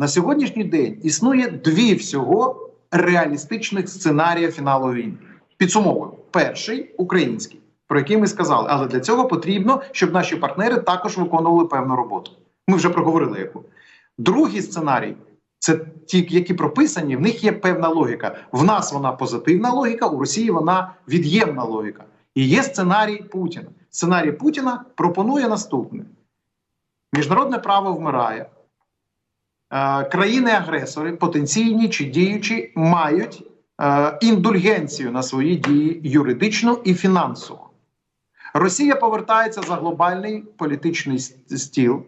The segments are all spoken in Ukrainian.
на сьогоднішній день існує дві всього реалістичних сценарія фіналу війни. Підсумовую, перший український, про який ми сказали, але для цього потрібно, щоб наші партнери також виконували певну роботу. Ми вже проговорили яку. Другий сценарій це ті, які прописані, в них є певна логіка. В нас вона позитивна логіка, у Росії вона від'ємна логіка. І є сценарій Путіна. Сценарій Путіна пропонує наступне: міжнародне право вмирає. Е, Країни-агресори, потенційні чи діючі, мають е, індульгенцію на свої дії юридичну і фінансову. Росія повертається за глобальний політичний стіл.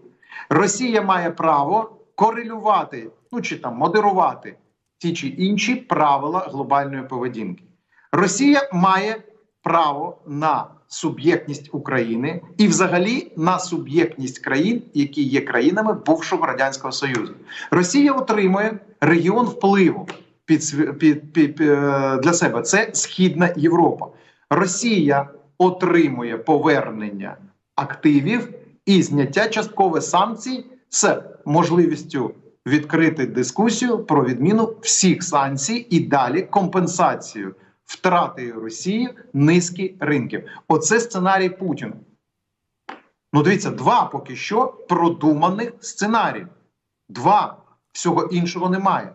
Росія має право корелювати, ну чи там модерувати ті чи інші правила глобальної поведінки. Росія має право на суб'єктність України і, взагалі, на суб'єктність країн, які є країнами бувшого радянського союзу. Росія отримує регіон впливу під, під, під, е, для себе. Це Східна Європа. Росія отримує повернення активів і зняття часткове санкцій з можливістю відкрити дискусію про відміну всіх санкцій і далі компенсацію втрати Росії низки ринків. Оце сценарій Путіна. Ну, дивіться, два поки що продуманих сценарії. Два всього іншого немає.